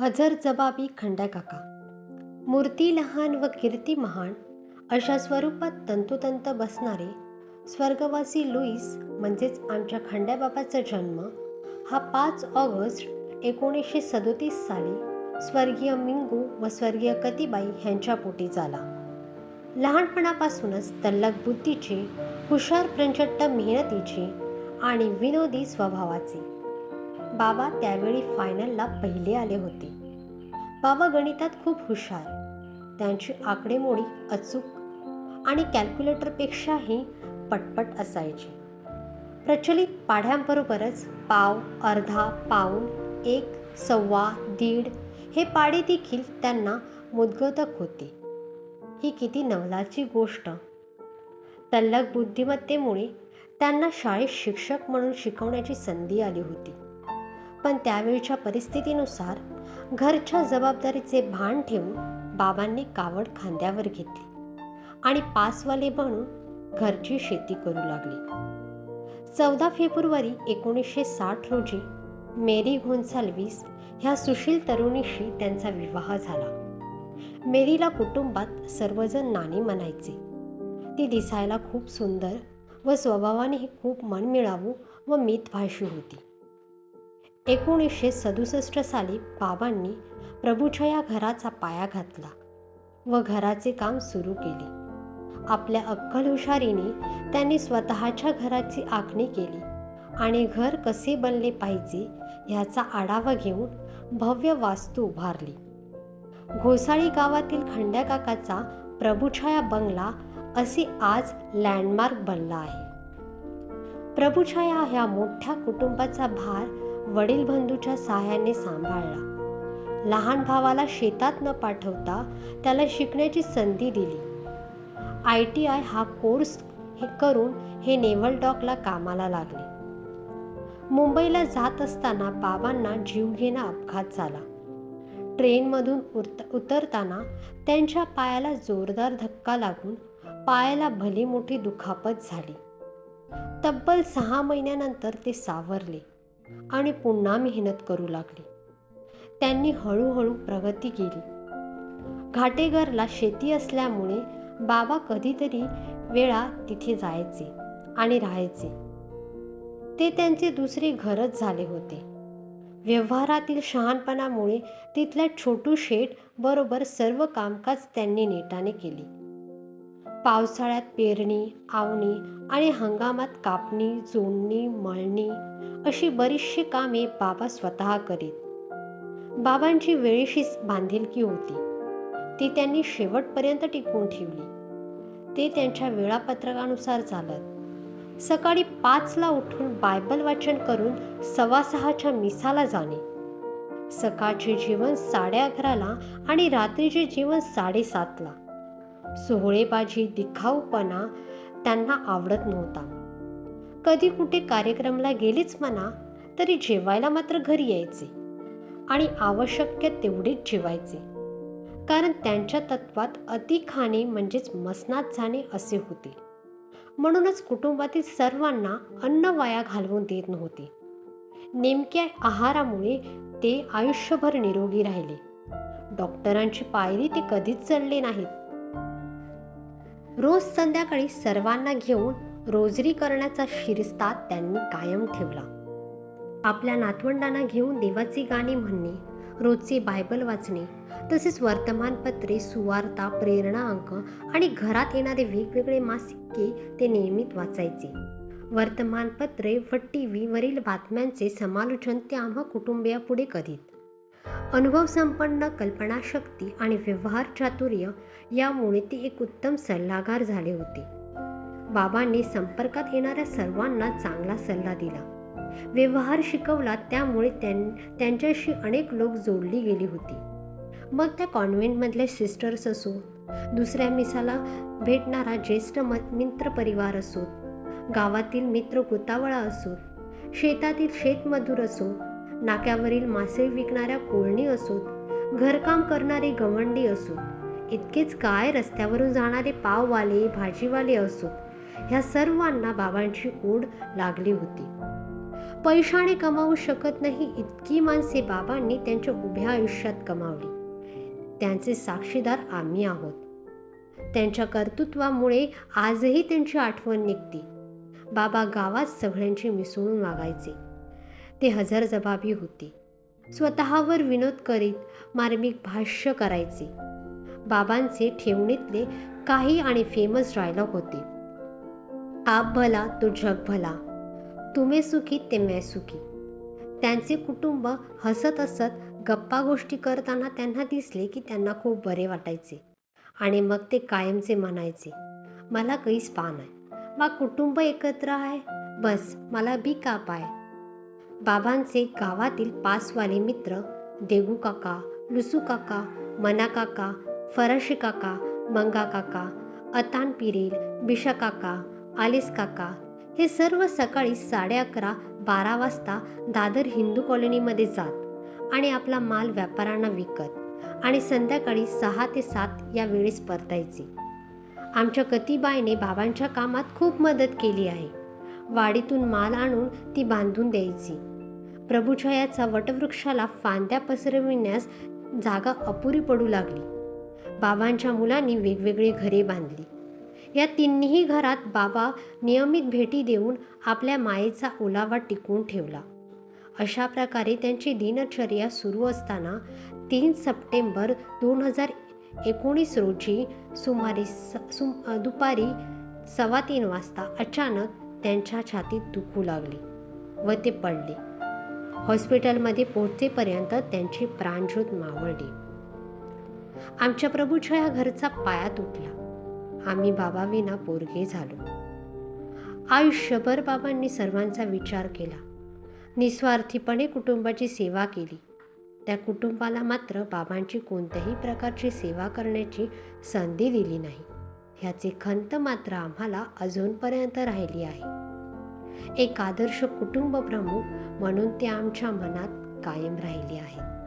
हजर जबाबी खंड्याकाका मूर्ती लहान व कीर्ती महान अशा स्वरूपात तंतोतंत बसणारे स्वर्गवासी लुईस म्हणजेच आमच्या खंड्याबाबाचा जन्म हा पाच ऑगस्ट एकोणीसशे सदोतीस साली स्वर्गीय मिंगू व स्वर्गीय कतिबाई ह्यांच्या पोटी झाला. लहानपणापासूनच तल्लक बुद्धीचे हुशार प्रंचट्ट मेहनतीचे आणि विनोदी स्वभावाचे बाबा त्यावेळी फायनलला पहिले आले होते. बाबा गणितात खूप हुशार. त्यांची आकडेमोडी अचूक आणि कॅल्क्युलेटरपेक्षाही पटपट असायची. प्रचलित पाढ्यांबरोबरच पाव अर्धा पाऊण एक सव्वा दीड हे पाडे देखील त्यांना मुदगोदक होते. ही किती नवलाची गोष्ट. तल्लक बुद्धिमत्तेमुळे त्यांना शाळेत शिक्षक म्हणून शिकवण्याची संधी आली होती. पण त्यावेळच्या परिस्थितीनुसार घरच्या जबाबदारीचे भान ठेवून बाबांनी कावड खांद्यावर घेतली आणि पासवाले बनून घरची शेती करू लागली. चौदा फेब्रुवारी एकोणीसशे साठ रोजी मेरी गोन्साल्विस ह्या सुशील तरुणीशी त्यांचा विवाह झाला. मेरीला कुटुंबात सर्वजण नाणी म्हणायचे. ती दिसायला खूप सुंदर व स्वभावानेही खूप मनमिळावू व मितभाषी होती. एकोणीसशे सदुसष्ट साली बाबांनी प्रभूच्या या घराचा पाया घातला व घराचे काम सुरू केले. आपल्या अक्कल हुशारीने त्यांनी स्वतःच्या घराची आखणी केली आणि घर कसे बनले पाहिजे ह्याचा आढावा घेऊन भव्य वास्तू उभारली. घोसाळी गावातील खंड्याकाकाचा प्रभुछाया बंगला असे आज लँडमार्क बनला आहे. प्रभुछाया ह्या मोठ्या कुटुंबाचा भार वडील बंधूच्या सहाय्याने सांभाळला. लहान भावाला शेतात न पाठवता त्याला शिकण्याची संधी दिली. आय टी आय हा कोर्स हे करून हे नेव्हल डॉकला कामाला लागले. मुंबईला जात असताना बाबांना जीवघेणा अपघात झाला. ट्रेनमधून उरत उतरताना त्यांच्या पायाला जोरदार धक्का लागून पायाला भली मोठी दुखापत झाली. तब्बल सहा महिन्यानंतर ते सावरले. आणि पुन्हा मेहनत करू लागली. त्यांनी हळूहळू प्रगती केली. घाटेघरला शेती असल्यामुळे बाबा कधीतरी वेळा तिथे जायचे आणि राहायचे. ते त्यांचे दुसरे घरच झाले होते. व्यवहारातील शहाणपणामुळे तिथल्या छोटू शेठ बरोबर सर्व कामकाज त्यांनी नेटाने केली. पावसाळ्यात पेरणी आवणी आणि हंगामात कापणी जोडणी मळणी अशी बरीचशी कामे बाबा स्वतः करीत. बाबांची वेळेशीच बांधिलकी होती. ती त्यांनी शेवटपर्यंत टिकवून ठेवली. ते त्यांच्या वेळापत्रकानुसार चालत. सकाळी पाचला उठून बायबल वाचन करून सव्वा सहाच्या मिसाला जाणे. सकाळचे जेवण साडे अकराला आणि रात्रीचे जेवण साडेसातला सोहळेबाजी दिखाऊपणा त्यांना आवडत नव्हता. कधी कुठे कार्यक्रमला गेलीच म्हणा तरी जेवायला मात्र घरी यायचे. आणि आवश्यक तेवढेच जेवायचे. कारण त्यांच्या तत्वात अति खाणे म्हणजेच मसनात जाणे असे होते. म्हणूनच कुटुंबातील सर्वांना अन्न वाया घालवून देत नव्हते. नेमक्या आहारामुळे ते आयुष्यभर निरोगी राहिले. डॉक्टरांची पायरी ते कधीच चढले नाहीत. रोज संध्याकाळी सर्वांना घेऊन रोजरी करण्याचा शिरस्ता त्यांनी कायम ठेवला. आपल्या नातवंडांना घेऊन देवाची गाणी म्हणणे रोजचे बायबल वाचणे तसेच वर्तमानपत्रे सुवार्ता प्रेरणा अंक आणि घरात येणारे वेगवेगळे मासिके ते नियमित वाचायचे. वर्तमानपत्रे व टी व्हीवरील बातम्यांचे समालोचन ते आम्हा कुटुंबियापुढे करीत. अनुभवसंपन्न कल्पनाशक्ती आणि व्यवहार चातुर्य यामुळे ते एक उत्तम सल्लागार झाले होते. बाबांनी संपर्कात येणाऱ्या सर्वांना चांगला सल्ला दिला. व्यवहार शिकवला त्यामुळे त्यां त्यांच्याशी अनेक लोक जोडली गेली होती. मग त्या कॉन्व्हेंटमधले सिस्टर्स असो दुसऱ्या मिसाला भेटणारा ज्येष्ठ म मित्र परिवार असो गावातील मित्र गोतावळा असो शेतातील शेतमजूर असो नाक्यावरील मासे विकणाऱ्या कोळणी असोत घरकाम करणारी गवंडी असोत इतकेच काय रस्त्यावरून जाणारे पाववाले भाजीवाले असोत ह्या सर्वांना बाबांची ओढ लागली होती. पैशाने कमावू शकत नाही इतकी माणसे बाबांनी त्यांच्या उभ्या आयुष्यात कमावली. त्यांचे साक्षीदार आम्ही आहोत. त्यांच्या कर्तृत्वामुळे आजही त्यांची आठवण निघते. बाबा गावात सगळ्यांची मिसळून वागायचे. ते हजरजबाबी होते. स्वतःवर विनोद करीत मार्मिक भाष्य करायचे. बाबांचे ठेवणीतले काही आणि फेमस डायलॉग होते. आप भला तो जग भला. तुम्ही सुखी ते मैं सुखी. त्यांचे कुटुंब हसत हसत गप्पा गोष्टी करताना त्यांना दिसले की त्यांना खूप बरे वाटायचे. आणि मग ते कायमचे म्हणायचे मला कैस पान आहे मा कुटुंब एकत्र आहे. बस मला बी काप आहे. बाबांचे गावातील पासवाले मित्र देगू काका लुसू काका मना काका फरशी काका मंगा काका अतान पिरेल बिशा काका आलेस काका. हे सर्व सकाळी साडे अकरा बारा वाजता दादर हिंदू कॉलनीमध्ये जात आणि आपला माल व्यापाऱ्यांना विकत आणि संध्याकाळी सहा ते सात या वेळेस परतायचे. आमच्या कतीबाईने बाबांच्या कामात खूप मदत केली आहे. वाडीतून माल आणून ती बांधून द्यायची. प्रभुछायाचा वटवृक्षाला फांद्या पसरविण्यास जागा अपुरी पडू लागली. बाबांच्या मुलांनी वेगवेगळी घरे बांधली. या तिन्ही घरात बाबा नियमित भेटी देऊन आपल्या मायेचा ओलावा टिकवून ठेवला. अशा प्रकारे त्यांची दिनचर्या सुरू असताना तीन सप्टेंबर दोन हजार एकोणीस रोजी सुमारे स सुम दुपारी सव्वा तीन वाजता अचानक त्यांच्या छातीत दुखू लागले व ते पडले. हॉस्पिटलमध्ये पोहोचेपर्यंत त्यांची प्राणज्योत मावळली. आमच्या प्रभूच्या या घरचा पाया तुटला. आम्ही बाबाविना पोरगे झालो. आयुष्यभर बाबांनी सर्वांचा विचार केला. निस्वार्थीपणे कुटुंबाची सेवा केली. त्या कुटुंबाला मात्र बाबांची कोणत्याही प्रकारची सेवा करण्याची संधी दिली नाही. ह्याची खंत मात्र आम्हाला अजूनपर्यंत राहिली आहे. एक आदर्श कुटुंब प्रमुख म्हणून ते आमच्या मनात कायम राहिले आहे.